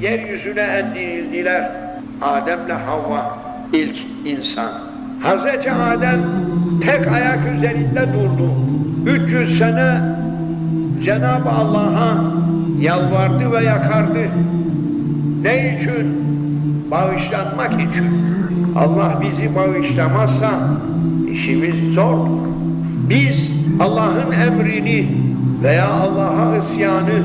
yeryüzüne indirildiler. Adem'le Havva ilk insan. Hazreti Adem tek ayak üzerinde durdu. 300 sene Cenab-ı Allah'a yalvardı ve yakardı. Ne için? Bağışlanmak için. Allah bizi bağışlamazsa işimiz zordur. Biz Allah'ın emrini veya Allah'a isyanı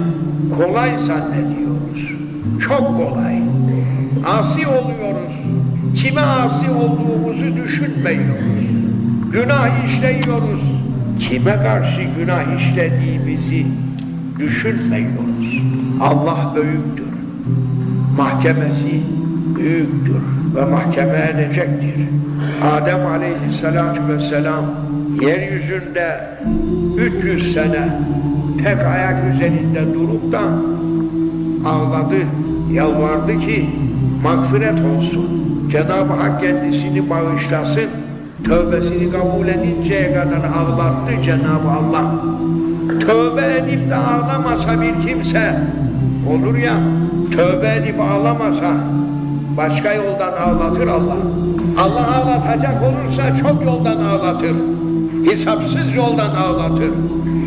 kolay zannediyoruz. Çok kolay. Asi oluyoruz. Kime asi olduğumuzu düşünmüyoruz. Günah işleyiyoruz. Kime karşı günah işlediğimizi düşünmüyoruz. Allah büyüktür. Mahkemesi büyüktür ve mahkeme edecektir. Adem aleyhissalatu vesselam yeryüzünde 300 sene tek ayak üzerinde durup da ağladı, yalvardı ki mağfiret olsun. Cenab-ı Hak kendisini bağışlasın. Tövbesini kabul edinceye kadar ağlattı Cenab-ı Allah. Tövbe edip de ağlamasa bir kimse olur ya, tövbe edip ağlamasa başka yoldan ağlatır Allah. Allah ağlatacak olursa çok yoldan ağlatır. Hesapsız yoldan ağlatır.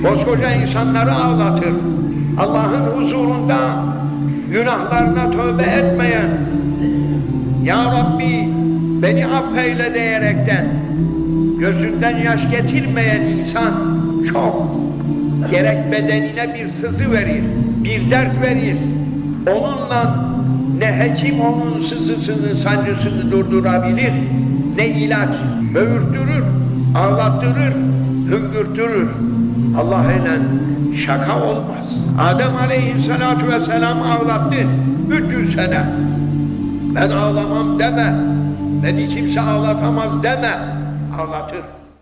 Koskoca insanları ağlatır. Allah'ın huzurunda günahlarına tövbe etmeyen Ya Rabbi beni affeyle diyerekten gözünden yaş getirmeyen insan çok gerek bedenine bir sızı verir, bir dert verir. Onunla ne hekim onun sızısını, sancısını durdurabilir, ne ilaç böğürtürür, ağlattırır, hüngürtürür. Allah ile şaka olmaz. Adem aleyhissalatu vesselam ağlattı 300 sene. Ben ağlamam deme, beni kimse ağlatamaz deme, ağlatır.